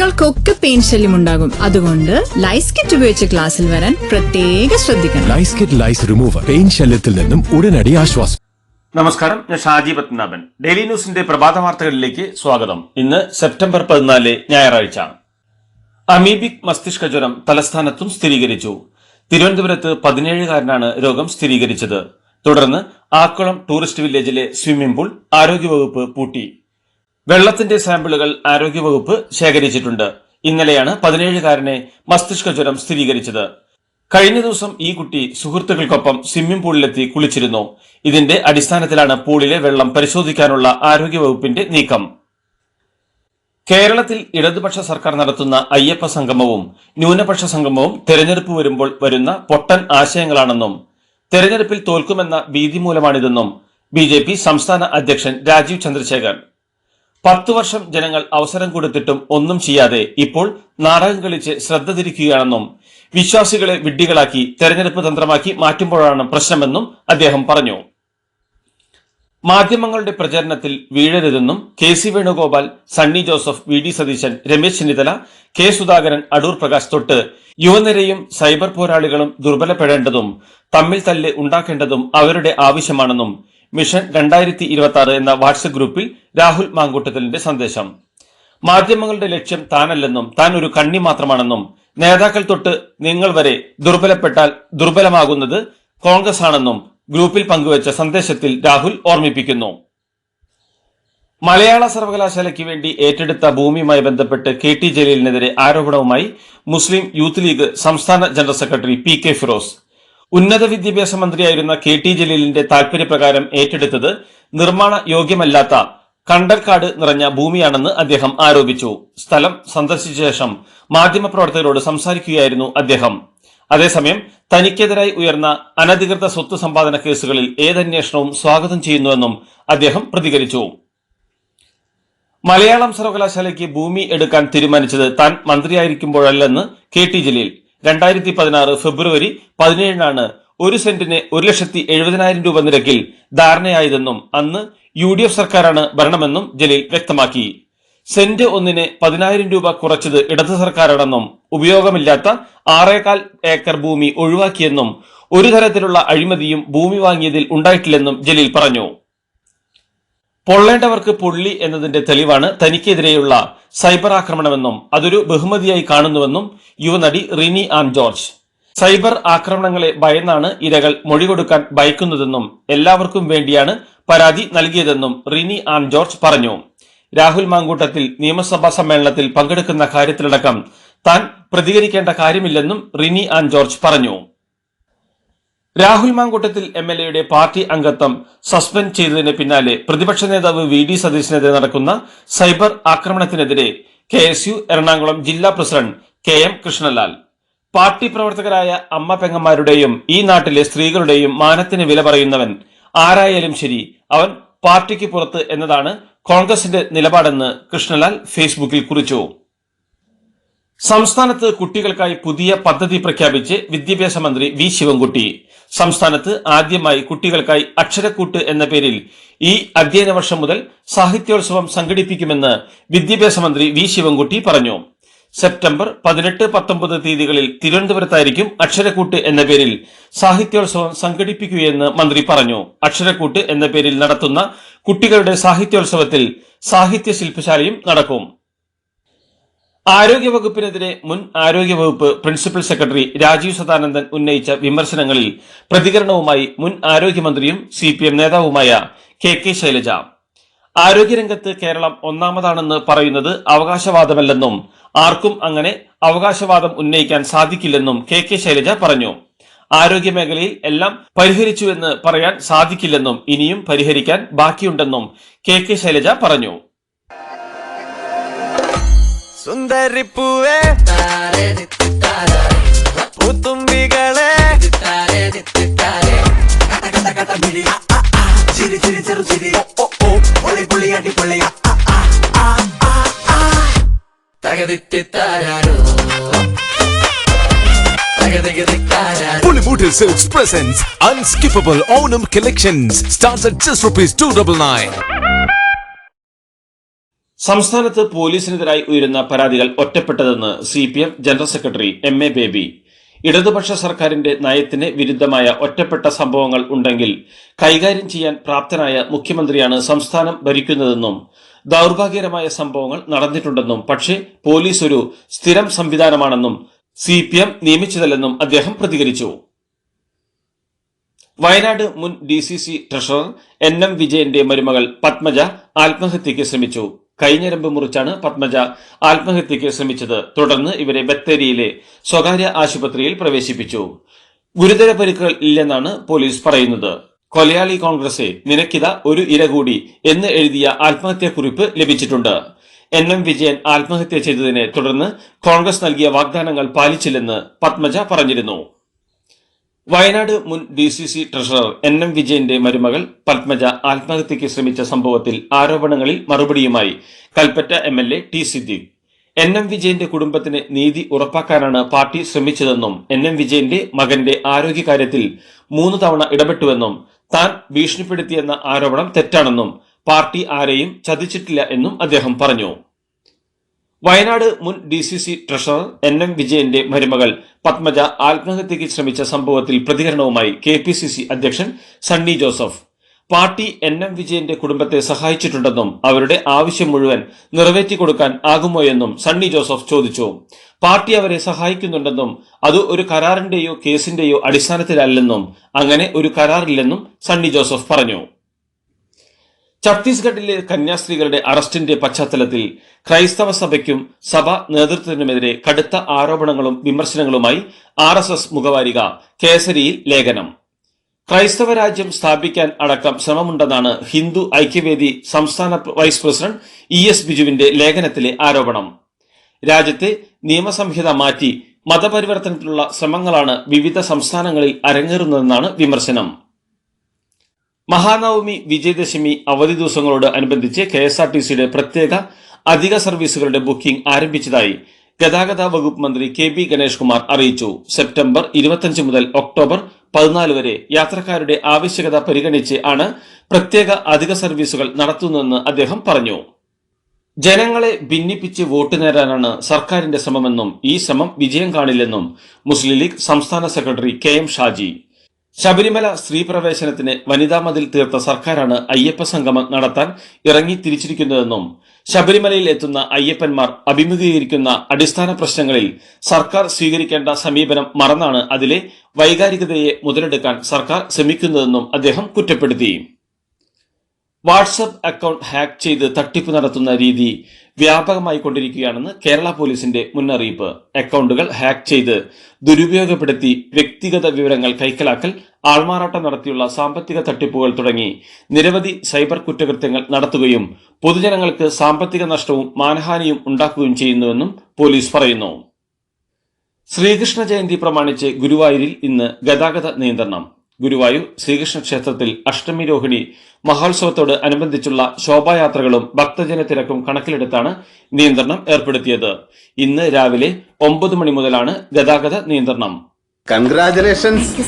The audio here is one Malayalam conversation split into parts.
കുട്ടികൾക്കൊക്കെ പെയിൻ ശല്യം ഉണ്ടാകും. അതുകൊണ്ട് ലൈസ് കിറ്റ് ഉപയോഗിച്ച് ക്ലാസ്സിൽ വരാൻ പ്രത്യേക ശ്രദ്ധിക്കണം. Lice kit lice remover pain ശല്യത്തിൽ നിന്നും ഉടനടി ആശ്വാസം. നമസ്കാരം ഞാൻ ഷാജി പത്മനാഭൻ. ഡെയിലി ന്യൂസിന്റെ പ്രഭാത വാർത്തകളിലേക്ക് സ്വാഗതം. ഇന്ന് സെപ്റ്റംബർ പതിനാല് ഞായറാഴ്ച. അമീബിക് മസ്തിഷ്ക ജ്വരം തലസ്ഥാനത്തും സ്ഥിരീകരിച്ചു. തിരുവനന്തപുരത്ത് പതിനേഴുകാരനാണ് രോഗം സ്ഥിരീകരിച്ചത്. തുടർന്ന് ആക്കുളം ടൂറിസ്റ്റ് വില്ലേജിലെ സ്വിമ്മിംഗ് പൂൾ ആരോഗ്യവകുപ്പ് പൂട്ടി. വെള്ളത്തിന്റെ സാമ്പിളുകൾ ആരോഗ്യവകുപ്പ് ശേഖരിച്ചിട്ടുണ്ട്. ഇന്നലെയാണ് പതിനേഴുകാരനെ മസ്തിഷ്ക ജ്വരം സ്ഥിരീകരിച്ചത്. കഴിഞ്ഞ ദിവസം ഈ കുട്ടി സുഹൃത്തുക്കൾക്കൊപ്പം സ്വിമ്മിംഗ് പൂളിലെത്തി കുളിച്ചിരുന്നു. ഇതിന്റെ അടിസ്ഥാനത്തിലാണ് പൂളിലെ വെള്ളം പരിശോധിക്കാനുള്ള ആരോഗ്യവകുപ്പിന്റെ നീക്കം. കേരളത്തിൽ ഇടതുപക്ഷ സർക്കാർ നടത്തുന്ന അയ്യപ്പ സംഗമവും ന്യൂനപക്ഷ സംഗമവും തെരഞ്ഞെടുപ്പ് വരുമ്പോൾ വരുന്ന പൊട്ടൻ ആശയങ്ങളാണെന്നും തെരഞ്ഞെടുപ്പിൽ തോൽക്കുമെന്ന ഭീതി മൂലമാണിതെന്നും ബി സംസ്ഥാന അധ്യക്ഷൻ രാജീവ് ചന്ദ്രശേഖർ പത്തു വർഷം ജനങ്ങൾ അവസരം കൊടുത്തിട്ടും ഒന്നും ചെയ്യാതെ ഇപ്പോൾ നാടകം കളിച്ച് ശ്രദ്ധ തിരിക്കുകയാണെന്നും വിശ്വാസികളെ വിഡ്ഢികളാക്കി തെരഞ്ഞെടുപ്പ് തന്ത്രമാക്കി മാറ്റുമ്പോഴാണ് പ്രശ്നമെന്നും അദ്ദേഹം പറഞ്ഞു. മാധ്യമങ്ങളുടെ പ്രചരണത്തിൽ വീഴരുതെന്നും K C Venugopal Sunny Joseph V D Satheesan Ramesh Chennithala K Sudhakaran Adoor Prakash തൊട്ട് യുവനിരയും സൈബർ പോരാളികളും ദുർബലപ്പെടേണ്ടതും തമ്മിൽ തല്ല് ഉണ്ടാക്കേണ്ടതും അവരുടെ ആവശ്യമാണെന്നും മിഷൻ രണ്ടായിരത്തി ഇരുപത്തി ആറ് എന്ന വാട്സപ്പ് ഗ്രൂപ്പിൽ രാഹുൽ മാങ്കൂട്ടത്തലിന്റെ സന്ദേശം. മാധ്യമങ്ങളുടെ ലക്ഷ്യം താനല്ലെന്നും താൻ ഒരു കണ്ണി മാത്രമാണെന്നും നേതാക്കൾ തൊട്ട് നിങ്ങൾ വരെ ദുർബലപ്പെട്ടാൽ ദുർബലമാകുന്നത് കോൺഗ്രസ് ആണെന്നും ഗ്രൂപ്പിൽ പങ്കുവച്ച സന്ദേശത്തിൽ രാഹുൽ ഓർമ്മിപ്പിക്കുന്നു. മലയാള സർവകലാശാലയ്ക്ക് വേണ്ടി ഏറ്റെടുത്ത ഭൂമിയുമായി ബന്ധപ്പെട്ട് കെ ടി ജലീലിനെതിരെ ആരോപണവുമായി മുസ്ലിം യൂത്ത് ലീഗ് സംസ്ഥാന general secretary P K Firoz. ഉന്നത വിദ്യാഭ്യാസ മന്ത്രിയായിരുന്ന കെ ടി ജലീലിന്റെ താൽപര്യപ്രകാരം ഏറ്റെടുത്തത് നിർമ്മാണ യോഗ്യമല്ലാത്ത കണ്ടൽക്കാട് നിറഞ്ഞ ഭൂമിയാണെന്ന് അദ്ദേഹം ആരോപിച്ചു. സ്ഥലം സന്ദർശിച്ച ശേഷം മാധ്യമപ്രവർത്തകരോട് സംസാരിക്കുകയായിരുന്നു അദ്ദേഹം. അതേസമയം തനിക്കെതിരായി ഉയർന്ന അനധികൃത സ്വത്ത് സമ്പാദന കേസുകളിൽ ഏതന്വേഷണവും സ്വാഗതം ചെയ്യുന്നുവെന്നും അദ്ദേഹം പ്രതികരിച്ചു. മലയാളം സർവകലാശാലയ്ക്ക് ഭൂമി എടുക്കാൻ തീരുമാനിച്ചത് താൻ മന്ത്രിയായിരിക്കുമ്പോഴല്ലെന്ന് കെ ടി ജലീൽ രണ്ടായിരത്തി പതിനാറ് ഫെബ്രുവരി പതിനേഴിനാണ് ഒരു സെന്റിന് ഒരു ലക്ഷത്തി എഴുപതിനായിരം രൂപ നിരക്കിൽ ധാരണയായതെന്നും അന്ന് യു ഡി എഫ് സർക്കാരാണ് ഭരണമെന്നും ജലീൽ വ്യക്തമാക്കി. സെന്റ് ഒന്നിന് പതിനായിരം രൂപ കുറച്ചത് ഇടത് സർക്കാരാണെന്നും ഉപയോഗമില്ലാത്ത ആറേകാൽ ഏക്കർ ഭൂമി ഒഴിവാക്കിയെന്നും ഒരു തരത്തിലുള്ള അഴിമതിയും ഭൂമി വാങ്ങിയതിൽ ഉണ്ടായിട്ടില്ലെന്നും ജലീൽ പറഞ്ഞു. പൊള്ളേണ്ടവർക്ക് പൊള്ളി എന്നതിന്റെ തെളിവാണ് തനിക്കെതിരെയുള്ള സൈബർ ആക്രമണമെന്നും അതൊരു ബഹുമതിയായി കാണുന്നുവെന്നും യുവനടി റിനി ആൻ ജോർജ്. സൈബർ ആക്രമണങ്ങളെ ഭയന്നാണ് ഇരകൾ മൊഴി കൊടുക്കാൻ ഭയക്കുന്നതെന്നും എല്ലാവർക്കും വേണ്ടിയാണ് പരാതി നൽകിയതെന്നും റിനി ആൻ ജോർജ് പറഞ്ഞു. രാഹുൽ മാങ്കൂട്ടത്തിൽ നിയമസഭാ സമ്മേളനത്തിൽ പങ്കെടുക്കുന്ന കാര്യത്തിലടക്കം താൻ പ്രതികരിക്കേണ്ട കാര്യമില്ലെന്നും റിനി ആൻ ജോർജ് പറഞ്ഞു. രാഹുൽ മാങ്കൂട്ടത്തിൽ എം എൽ എയുടെ പാർട്ടി അംഗത്വം സസ്പെൻഡ് ചെയ്തതിന് പിന്നാലെ പ്രതിപക്ഷ നേതാവ് വി ഡി സതീശനെതിരെ നടക്കുന്ന സൈബർ ആക്രമണത്തിനെതിരെ കെ എസ് യു എറണാകുളം ജില്ലാ president K M Krishnalal. Party പ്രവർത്തകരായ അമ്മ പെങ്ങന്മാരുടെയും ഈ നാട്ടിലെ സ്ത്രീകളുടെയും മാനത്തിന് വില പറയുന്നവൻ ആരായാലും ശരി അവൻ പാർട്ടിക്ക് പുറത്ത് എന്നതാണ് കോൺഗ്രസിന്റെ നിലപാടെന്ന് കൃഷ്ണലാൽ ഫേസ്ബുക്കിൽ കുറിച്ചു. സംസ്ഥാനത്ത് കുട്ടികൾക്കായി പുതിയ പദ്ധതി പ്രഖ്യാപിച്ച് വിദ്യാഭ്യാസ മന്ത്രി വി ശിവൻകുട്ടി. സംസ്ഥാനത്ത് ആദ്യമായി കുട്ടികൾക്കായി അക്ഷരക്കൂട്ട് എന്ന പേരിൽ ഈ അധ്യയന വർഷം മുതൽ സാഹിത്യോത്സവം സംഘടിപ്പിക്കുമെന്ന് വിദ്യാഭ്യാസ മന്ത്രി വി ശിവൻകുട്ടി പറഞ്ഞു. സെപ്റ്റംബർ പതിനെട്ട് പത്തൊമ്പത് തീയതികളിൽ തിരുവനന്തപുരത്തായിരിക്കും അക്ഷരക്കൂട്ട് എന്ന പേരിൽ സാഹിത്യോത്സവം സംഘടിപ്പിക്കുകയെന്ന് മന്ത്രി പറഞ്ഞു. അക്ഷരക്കൂട്ട് എന്ന പേരിൽ നടത്തുന്ന കുട്ടികളുടെ സാഹിത്യോത്സവത്തിൽ സാഹിത്യ ശില്പശാലയും നടക്കും. ആരോഗ്യവകുപ്പിനെതിരെ മുൻ ആരോഗ്യവകുപ്പ് പ്രിൻസിപ്പൽ സെക്രട്ടറി രാജീവ് സദാനന്ദൻ ഉന്നയിച്ച വിമർശനങ്ങളിൽ പ്രതികരണവുമായി മുൻ ആരോഗ്യമന്ത്രിയും സി പി എം നേതാവുമായ കെ കെ ശൈലജ. ആരോഗ്യരംഗത്ത് കേരളം ഒന്നാമതാണെന്ന് പറയുന്നത് അവകാശവാദമല്ലെന്നും ആർക്കും അങ്ങനെ അവകാശവാദം ഉന്നയിക്കാൻ സാധിക്കില്ലെന്നും കെ കെ ശൈലജ പറഞ്ഞു. ആരോഗ്യ മേഖലയിൽ എല്ലാം പരിഹരിച്ചുവെന്ന് പറയാൻ സാധിക്കില്ലെന്നും ഇനിയും പരിഹരിക്കാൻ ബാക്കിയുണ്ടെന്നും കെ കെ ശൈലജ പറഞ്ഞു. സുന്ദരിപ്പൂവേ പൂത്തുമ്പികളെ Pulimutil Silks presents Unskippable Onam Collections. Starts at just rupees 299. സംസ്ഥാനത്ത് പോലീസിനെതിരായി ഉയരുന്ന പരാതികൾ ഒറ്റപ്പെട്ടതെന്ന് C P M general secretary M A Baby. ഇടതുപക്ഷ സർക്കാരിന്റെ നയത്തിന് വിരുദ്ധമായ ഒറ്റപ്പെട്ട സംഭവങ്ങൾ ഉണ്ടെങ്കിൽ കൈകാര്യം ചെയ്യാൻ പ്രാപ്തനായ മുഖ്യമന്ത്രിയാണ് സംസ്ഥാനം ഭരിക്കുന്നതെന്നും ദൗർഭാഗ്യകരമായ സംഭവങ്ങൾ നടന്നിട്ടുണ്ടെന്നും പക്ഷേ പോലീസ് ഒരു സ്ഥിരം സംവിധാനമാണെന്നും സി പി എം നിയമിച്ചതല്ലെന്നും അദ്ദേഹം പ്രതികരിച്ചു. വയനാട് മുൻ D C C treasurer N M വിജയന്റെ മരുമകൾ പത്മജ ആത്മഹത്യയ്ക്ക് ശ്രമിച്ചു. കൈഞ്ഞരമ്പ് മുറിച്ചാണ് പത്മജ ആത്മഹത്യയ്ക്ക് ശ്രമിച്ചത്. തുടർന്ന് ഇവരെ ബത്തേരിയിലെ സ്വകാര്യ ആശുപത്രിയിൽ പ്രവേശിപ്പിച്ചു. ഗുരുതര പരിക്കുകൾ ഇല്ലെന്നാണ് പോലീസ് പറയുന്നത്. കൊലയാളി കോൺഗ്രസെ നിനക്കിത ഒരു ഇര കൂടി എന്ന് എഴുതിയ ആത്മഹത്യാക്കുറിപ്പ് ലഭിച്ചിട്ടുണ്ട്. എൻ എം വിജയൻ ആത്മഹത്യ ചെയ്തതിനെ തുടർന്ന് കോൺഗ്രസ് നൽകിയ വാഗ്ദാനങ്ങൾ പാലിച്ചില്ലെന്ന് പത്മജ പറഞ്ഞിരുന്നു. വയനാട് മുൻ D C C treasurer N M വിജയന്റെ മരുമകൾ പത്മജ ആത്മഹത്യയ്ക്ക് ശ്രമിച്ച സംഭവത്തിൽ ആരോപണങ്ങളിൽ മറുപടിയുമായി Kalpetta M L A T Siddique N M വിജയന്റെ കുടുംബത്തിന് നീതി ഉറപ്പാക്കാനാണ് പാർട്ടി ശ്രമിച്ചതെന്നും എൻ എം വിജയന്റെ മകന്റെ ആരോഗ്യകാര്യത്തിൽ മൂന്ന് തവണ ഇടപെട്ടുവെന്നും താൻ ഭീഷണിപ്പെടുത്തിയെന്ന ആരോപണം തെറ്റാണെന്നും പാർട്ടി ആരെയും ചതിച്ചിട്ടില്ല എന്നും അദ്ദേഹം പറഞ്ഞു. വയനാട് മുൻ D C C treasurer N M വിജയന്റെ മരുമകൾ പത്മജ ആത്മഹത്യയ്ക്ക് ശ്രമിച്ച സംഭവത്തിൽ പ്രതികരണവുമായി കെ പി സി സി അധ്യക്ഷൻ Sunny Joseph. Party N M വിജയന്റെ കുടുംബത്തെ സഹായിച്ചിട്ടുണ്ടെന്നും അവരുടെ ആവശ്യം മുഴുവൻ നിറവേറ്റി കൊടുക്കാൻ ആകുമോ എന്നും സണ്ണി ജോസഫ് ചോദിച്ചു. പാർട്ടി അവരെ സഹായിക്കുന്നുണ്ടെന്നും അത് ഒരു കരാറിന്റെയോ കേസിന്റെയോ അടിസ്ഥാനത്തിലല്ലെന്നും അങ്ങനെ ഒരു കരാറില്ലെന്നും സണ്ണി ജോസഫ് പറഞ്ഞു. ഛത്തീസ്ഗഡിലെ കന്യാസ്ത്രീകളുടെ അറസ്റ്റിന്റെ പശ്ചാത്തലത്തിൽ ക്രൈസ്തവ സഭയ്ക്കും സഭ നേതൃത്വത്തിനുമെതിരെ കടുത്ത ആരോപണങ്ങളും വിമർശനങ്ങളുമായി ആർ എസ് എസ് മുഖവാരിക കേസരിയിൽ ലേഖനം. ക്രൈസ്തവ രാജ്യം സ്ഥാപിക്കാൻ അടക്കം ശ്രമമുണ്ടെന്നാണ് ഹിന്ദു ഐക്യവേദി സംസ്ഥാന വൈസ് പ്രസിഡന്റ് ഇ എസ് ബിജുവിന്റെ ലേഖനത്തിലെ ആരോപണം. രാജ്യത്തെ നിയമസംഹിത മാറ്റി മതപരിവർത്തനത്തിനുള്ള ശ്രമങ്ങളാണ് വിവിധ സംസ്ഥാനങ്ങളിൽ അരങ്ങേറുന്നതെന്നാണ് വിമർശനം. മഹാനവമി വിജയദശമി അവധി ദിവസങ്ങളോട് അനുബന്ധിച്ച് കെ എസ് ആർ ടി സിയുടെ പ്രത്യേക അധിക സർവീസുകളുടെ ബുക്കിംഗ് ആരംഭിച്ചതായി ഗതാഗത വകുപ്പ് മന്ത്രി കെ ബി ഗണേഷ് കുമാർ അറിയിച്ചു. സെപ്റ്റംബർ ഇരുപത്തിയഞ്ച് മുതൽ ഒക്ടോബർ പതിനാല് വരെ യാത്രക്കാരുടെ ആവശ്യകത പരിഗണിച്ച് ആണ് പ്രത്യേക അധിക സർവീസുകൾ നടത്തുന്നതെന്ന് അദ്ദേഹം പറഞ്ഞു. ജനങ്ങളെ ഭിന്നിപ്പിച്ച് വോട്ട് നേടാനാണ് സർക്കാരിന്റെ ശ്രമമെന്നും ഈ ശ്രമം വിജയം കാണില്ലെന്നും മുസ്ലിം ലീഗ് സംസ്ഥാന secretary K M Shaji Sabarimala സ്ത്രീ പ്രവേശനത്തിന് വനിതാ മതിൽ തീർത്ത സർക്കാരാണ് അയ്യപ്പ സംഗമം നടത്താൻ ഇറങ്ങി തിരിച്ചിരിക്കുന്നതെന്നും ശബരിമലയിൽ എത്തുന്ന അയ്യപ്പന്മാർ അഭിമുഖീകരിക്കുന്ന അടിസ്ഥാന പ്രശ്നങ്ങളിൽ സർക്കാർ സ്വീകരിക്കേണ്ട സമീപനം മറന്നാണ് അതിലെ വൈകാരികതയെ മുതലെടുക്കാൻ സർക്കാർ ശ്രമിക്കുന്നതെന്നും അദ്ദേഹം കുറ്റപ്പെടുത്തി. വാട്സപ്പ് അക്കൗണ്ട് ഹാക്ക് ചെയ്ത് തട്ടിപ്പ് നടത്തുന്ന രീതി വ്യാപകമായി കൊണ്ടിരിക്കുകയാണെന്ന് കേരള പോലീസിന്റെ മുന്നറിയിപ്പ്. അക്കൗണ്ടുകൾ ഹാക്ക് ചെയ്ത് ദുരുപയോഗപ്പെടുത്തി വ്യക്തിഗത വിവരങ്ങൾ കൈക്കലാക്കൽ ആൾമാറാട്ടം നടത്തിയുള്ള സാമ്പത്തിക തട്ടിപ്പുകൾ തുടങ്ങി നിരവധി സൈബർ കുറ്റകൃത്യങ്ങൾ നടത്തുകയും പൊതുജനങ്ങൾക്ക് സാമ്പത്തിക നഷ്ടവും മാനഹാനിയും ഉണ്ടാക്കുകയും ചെയ്യുന്നുവെന്നും പോലീസ് പറയുന്നു. ശ്രീകൃഷ്ണ ജയന്തി പ്രമാണിച്ച് ഗുരുവായൂരിൽ ഇന്ന് ഗതാഗത നിയന്ത്രണം. ഗുരുവായൂർ ശ്രീകൃഷ്ണ ക്ഷേത്രത്തിൽ അഷ്ടമി രോഹിണി മഹോത്സവത്തോട് അനുബന്ധിച്ചുള്ള ശോഭായാത്രകളും ഭക്തജന തിരക്കും കണക്കിലെടുത്താണ് നിയന്ത്രണം ഏർപ്പെടുത്തിയത്. ഇന്ന് രാവിലെ ഒമ്പത് മണി മുതലാണ് ഗതാഗത നിയന്ത്രണം. കൺഗ്രാചുലേഷൻസ്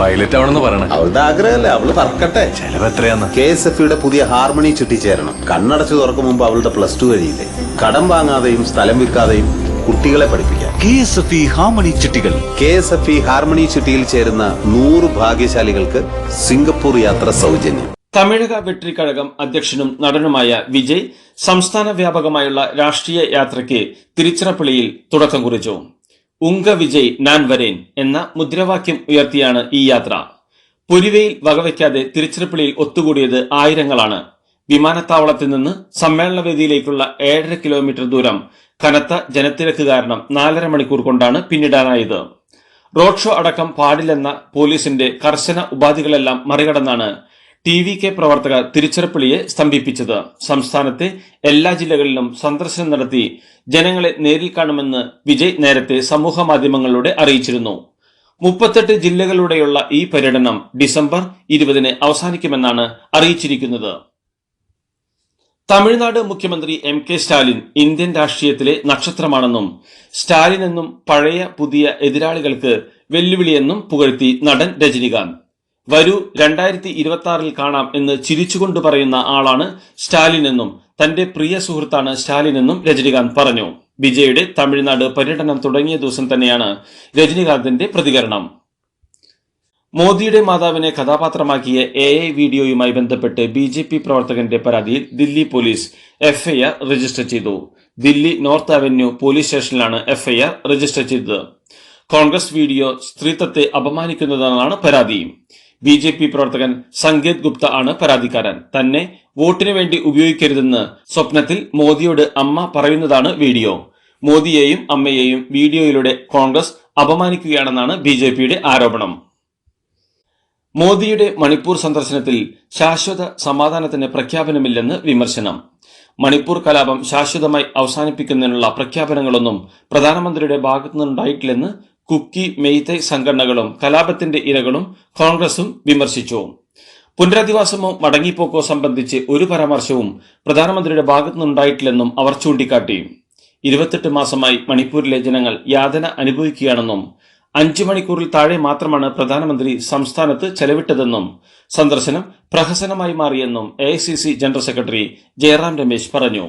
പൈലറ്റ് ആവണമെന്ന് പറയണേ. അവളുടെ ആഗ്രഹമല്ലേ? അവൾ പറക്കട്ടെ. ചെലവ് എത്രയാന്ന്? കെ എസ് എഫ് പുതിയ ഹാർമണി ചുറ്റിച്ചേരണം. കണ്ണടച്ചു തുറക്കും മുമ്പ് അവളുടെ പ്ലസ് ടു കഴിയില്ലേ? കടം വാങ്ങാതെയും സ്ഥലം വിൽക്കാതെയും കുട്ടികളെ പഠിപ്പിക്കാം. K S F E harmony ചിട്ടികൾ. K S F E harmony ചിട്ടിയിൽ ചേരുന്ന നൂറ് ഭാഗ്യശാലികൾക്ക് സിംഗപ്പൂർ യാത്ര സൗജന്യം. തമിഴക വെട്രിക്കഴകം അധ്യക്ഷനും നടനുമായ വിജയ് സംസ്ഥാന വ്യാപകമായുള്ള രാഷ്ട്രീയ യാത്രയ്ക്ക് തിരുച്ചിറപ്പള്ളിയിൽ തുടക്കം കുറിച്ചു. ഉങ്ക വിജയ് നാൻ വരേൻ എന്ന മുദ്രാവാക്യം ഉയർത്തിയാണ് ഈ യാത്ര. പൊരുവയിൽ വകവയ്ക്കാതെ തിരുച്ചിറപ്പള്ളിയിൽ ഒത്തുകൂടിയത് ആയിരങ്ങളാണ്. വിമാനത്താവളത്തിൽ നിന്ന് സമ്മേളനവേദിയിലേക്കുള്ള ഏഴര കിലോമീറ്റർ ദൂരം കനത്ത ജനത്തിരക്ക് കാരണം നാലര മണിക്കൂർ കൊണ്ടാണ് പിന്നിടാനായത്. റോഡ് ഷോ അടക്കം പാടില്ലെന്ന പോലീസിന്റെ കർശന ഉപാധികളെല്ലാം മറികടന്നാണ് ടി വി കെ പ്രവർത്തകർ തിരുച്ചിറപ്പള്ളിയെ സ്തംഭിപ്പിച്ചത്. സംസ്ഥാനത്തെ എല്ലാ ജില്ലകളിലും സന്ദർശനം നടത്തി ജനങ്ങളെ നേരിൽ കാണുമെന്ന് വിജയ് നേരത്തെ സമൂഹ മാധ്യമങ്ങളിലൂടെ അറിയിച്ചിരുന്നു. മുപ്പത്തെട്ട് ജില്ലകളിലൂടെയുള്ള ഈ പര്യടനം ഡിസംബർ ഇരുപതിന് അവസാനിക്കുമെന്നാണ് അറിയിച്ചിരിക്കുന്നത്. തമിഴ്നാട് മുഖ്യമന്ത്രി എം കെ സ്റ്റാലിൻ ഇന്ത്യൻ രാഷ്ട്രീയത്തിലെ നക്ഷത്രമാണെന്നും സ്റ്റാലിൻ എന്നും പഴയ പുതിയ എതിരാളികൾക്ക് വെല്ലുവിളിയെന്നും പുകഴ്ത്തി നടൻ രജനികാന്ത്. വരൂ രണ്ടായിരത്തി ഇരുപത്തി ആറിൽ കാണാം എന്ന് ചിരിച്ചുകൊണ്ട് പറയുന്ന ആളാണ് സ്റ്റാലിൻ എന്നും തന്റെ പ്രിയ സുഹൃത്താണ് സ്റ്റാലിൻ എന്നും രജനികാന്ത് പറഞ്ഞു. വിജയുടെ തമിഴ്നാട് പര്യടനം തുടങ്ങിയ ദിവസം തന്നെയാണ് രജനികാന്തിന്റെ പ്രതികരണം. മോദിയുടെ മാതാവിനെ കഥാപാത്രമാക്കിയ എ ഐ വീഡിയോയുമായി ബന്ധപ്പെട്ട് ബി ജെ പി പ്രവർത്തകന്റെ പരാതിയിൽ ദില്ലി പോലീസ് എഫ്ഐആർ രജിസ്റ്റർ ചെയ്തു. ദില്ലി നോർത്ത് അവന്യൂ പോലീസ് സ്റ്റേഷനിലാണ് എഫ്ഐആർ രജിസ്റ്റർ ചെയ്തത്. കോൺഗ്രസ് വീഡിയോ സ്ത്രീത്വത്തെ അപമാനിക്കുന്നതെന്നാണ് പരാതി. ബി ജെ പി പ്രവർത്തകൻ സങ്കേത് ഗുപ്ത ആണ് പരാതിക്കാരൻ. തന്നെ വോട്ടിനു വേണ്ടി ഉപയോഗിക്കരുതെന്ന് സ്വപ്നത്തിൽ മോദിയോട് അമ്മ പറയുന്നതാണ് വീഡിയോ. മോദിയെയും അമ്മയെയും വീഡിയോയിലൂടെ കോൺഗ്രസ് അപമാനിക്കുകയാണെന്നാണ് ബി ആരോപണം. മോദിയുടെ മണിപ്പൂർ സന്ദർശനത്തിൽ ശാശ്വത സമാധാനത്തിന് പ്രഖ്യാപനമില്ലെന്ന് വിമർശനം. മണിപ്പൂർ കലാപം ശാശ്വതമായി അവസാനിപ്പിക്കുന്നതിനുള്ള പ്രഖ്യാപനങ്ങളൊന്നും പ്രധാനമന്ത്രിയുടെ ഭാഗത്തുനിന്നുണ്ടായിട്ടില്ലെന്ന് കുക്കി മെയ്തൈ സംഘടനകളും കലാപത്തിന്റെ ഇരകളും കോൺഗ്രസും വിമർശിച്ചു. പുനരധിവാസമോ മടങ്ങിപ്പോക്കോ സംബന്ധിച്ച് ഒരു പരാമർശവും പ്രധാനമന്ത്രിയുടെ ഭാഗത്തുനിന്നുണ്ടായിട്ടില്ലെന്നും അവർ ചൂണ്ടിക്കാട്ടി. ഇരുപത്തെട്ട് മാസമായി മണിപ്പൂരിലെ ജനങ്ങൾ യാതന അനുഭവിക്കുകയാണെന്നും അഞ്ചു മണിക്കൂറിൽ താഴെ മാത്രമാണ് പ്രധാനമന്ത്രി സംസ്ഥാനത്ത് ചെലവിട്ടതെന്നും സന്ദർശനം പ്രഹസനമായി മാറിയെന്നും A general secretary Jairam Ramesh പറഞ്ഞു.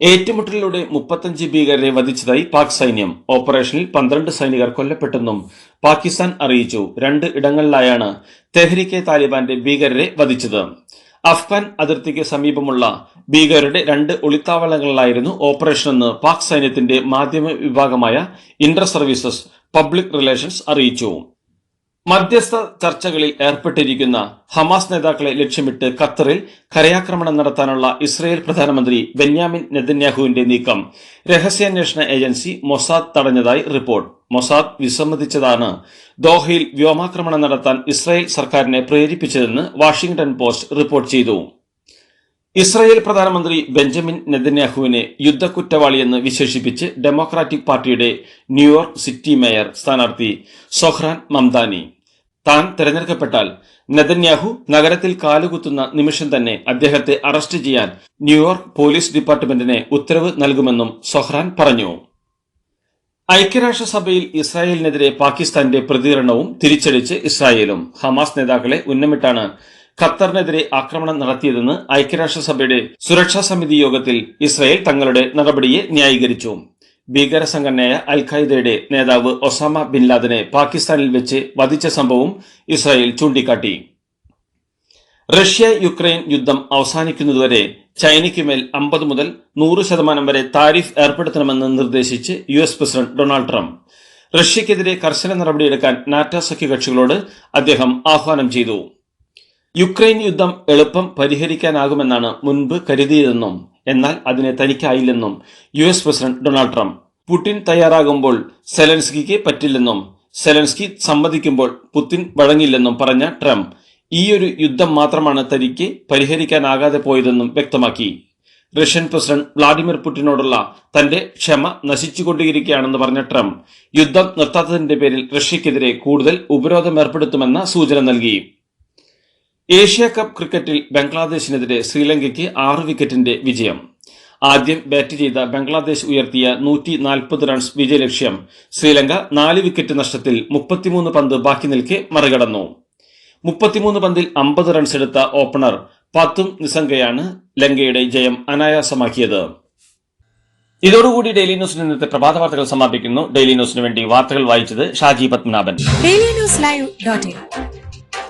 ഏറ്റുമുട്ടലിലൂടെ മുപ്പത്തഞ്ച് ഭീകരരെ വധിച്ചതായി പാക് സൈന്യം ഓപ്പറേഷനിൽ പന്ത്രണ്ട് സൈനികർ കൊല്ലപ്പെട്ടെന്നും പാകിസ്ഥാൻ അറിയിച്ചു. രണ്ട് ഇടങ്ങളിലായാണ് തെഹ്രിക്കെ താലിബാന്റെ ഭീകരരെ വധിച്ചത്. അഫ്ഗാൻ അതിർത്തിക്ക് സമീപമുള്ള ഭീകരരുടെ രണ്ട് ഒളിത്താവളങ്ങളിലായിരുന്നു ഓപ്പറേഷനെന്ന് പാക് സൈന്യത്തിന്റെ മാധ്യമ വിഭാഗമായ ഇന്റർ സർവീസസ് പബ്ലിക് റിലേഷൻസ് അറിയിച്ചു. മധ്യസ്ഥ ചർച്ചകളിൽ ഏർപ്പെട്ടിരിക്കുന്ന ഹമാസ് നേതാക്കളെ ലക്ഷ്യമിട്ട് ഖത്തറിൽ കരയാക്രമണം നടത്താനുള്ള ഇസ്രയേൽ പ്രധാനമന്ത്രി ബെന്യാമിൻ നെതന്യാഹുവിന്റെ നീക്കം. രഹസ്യാന്വേഷണ ഏജൻസി മൊസാദ് തടഞ്ഞതായി റിപ്പോർട്ട്. മൊസാദ് വിസമ്മതിച്ചതാണ് ദോഹയിൽ വ്യോമാക്രമണം നടത്താൻ ഇസ്രയേൽ സർക്കാരിനെ പ്രേരിപ്പിച്ചതെന്ന് വാഷിംഗ്ടൺ പോസ്റ്റ് റിപ്പോർട്ട് ചെയ്തു. ഇസ്രയേൽ പ്രധാനമന്ത്രി ബെഞ്ചമിൻ നെതന്യാഹുവിനെ യുദ്ധക്കുറ്റവാളിയെന്ന് വിശേഷിപ്പിച്ച് Democratic party New York city mayor സ്ഥാനാർത്ഥി സൊഹ്റാൻ മംദാനി. താൻ തെരഞ്ഞെടുക്കപ്പെട്ടാൽ നെതന്യാഹു നഗരത്തിൽ കാലുകുത്തുന്ന നിമിഷം തന്നെ അദ്ദേഹത്തെ അറസ്റ്റ് ചെയ്യാൻ ന്യൂയോർക്ക് പോലീസ് ഡിപ്പാർട്ട്മെന്റിന് ഉത്തരവ് നൽകുമെന്നും സൊഹ്റാൻ പറഞ്ഞു. ഐക്യരാഷ്ട്രസഭയിൽ ഇസ്രായേലിനെതിരെ പാകിസ്ഥാന്റെ പ്രതികരണവും തിരിച്ചടിച്ച് ഇസ്രായേലും ഹമാസ് നേതാക്കളെ ഉന്നമിട്ടാണ് ഖത്തറിനെതിരെ ആക്രമണം നടത്തിയതെന്ന് ഐക്യരാഷ്ട്രസഭയുടെ സുരക്ഷാ സമിതി യോഗത്തിൽ ഇസ്രായേൽ തങ്ങളുടെ നടപടിയെ ന്യായീകരിച്ചു. ഭീകര സംഘടനയായ അൽ നേതാവ് ഒസാമ ബിൻ ലാദനെ പാകിസ്ഥാനിൽ വെച്ച് വധിച്ച സംഭവം ഇസ്രായേൽ ചൂണ്ടിക്കാട്ടി. റഷ്യ യുക്രൈൻ യുദ്ധം അവസാനിക്കുന്നതുവരെ ചൈനയ്ക്ക് മേൽ അമ്പത് മുതൽ നൂറ് ശതമാനം വരെ താരിഫ് ഏർപ്പെടുത്തണമെന്ന് നിർദ്ദേശിച്ച് U S president Donald Trump. റഷ്യക്കെതിരെ കർശന നടപടിയെടുക്കാൻ നാറ്റോ സഖ്യകക്ഷികളോട് അദ്ദേഹം ആഹ്വാനം ചെയ്തു. യുക്രൈൻ യുദ്ധം എളുപ്പം പരിഹരിക്കാനാകുമെന്നാണ് മുൻപ് കരുതിയതെന്നും എന്നാൽ അതിന് തനിക്കായില്ലെന്നും U S president Donald Trump. Putin തയ്യാറാകുമ്പോൾ സെലൻസ്കിക്ക് പറ്റില്ലെന്നും സെലൻസ്കി സമ്മതിക്കുമ്പോൾ പുത്തിൻ വഴങ്ങില്ലെന്നും പറഞ്ഞ ട്രംപ് ഈയൊരു യുദ്ധം മാത്രമാണ് തനിക്ക് പരിഹരിക്കാനാകാതെ പോയതെന്നും വ്യക്തമാക്കി. റഷ്യൻ പ്രസിഡന്റ് വ്ളാഡിമിർ പുടിനോടുള്ള തന്റെ ക്ഷമ നശിച്ചുകൊണ്ടിരിക്കുകയാണെന്ന് പറഞ്ഞ ട്രംപ് യുദ്ധം നിർത്താത്തതിന്റെ പേരിൽ റഷ്യക്കെതിരെ കൂടുതൽ ഉപരോധം ഏർപ്പെടുത്തുമെന്ന സൂചന നൽകി. ഏഷ്യ കപ്പ് ക്രിക്കറ്റിൽ ബംഗ്ലാദേശിനെതിരെ ശ്രീലങ്കയ്ക്ക് ആറ് വിക്കറ്റിന്റെ വിജയം. ആദ്യം ബാറ്റ് ചെയ്ത ബംഗ്ലാദേശ് ഉയർത്തിയ നൂറ്റി നാൽപ്പത് റൺസ് വിജയലക്ഷ്യം. ശ്രീലങ്ക നാല് വിക്കറ്റ് നഷ്ടത്തിൽ മുപ്പത്തിമൂന്ന് പന്ത് ബാക്കി നിൽക്കെ മറികടന്നു. മുപ്പത്തിമൂന്ന് പന്തിൽ അമ്പത് റൺസ് എടുത്ത ഓപ്പണർ പത്തും നിസംഗയാണ് ലങ്കയുടെ ജയം അനായാസമാക്കിയത്. ഇതോടുകൂടി ഡെയിലി ന്യൂസിന് ഇന്നത്തെ പ്രഭാത വാർത്തകൾ സമാപിക്കുന്നു. ഡെയിലി ന്യൂസിന് വേണ്ടി വാർത്തകൾ വായിച്ചത് ഷാജി പത്മനാഭൻ.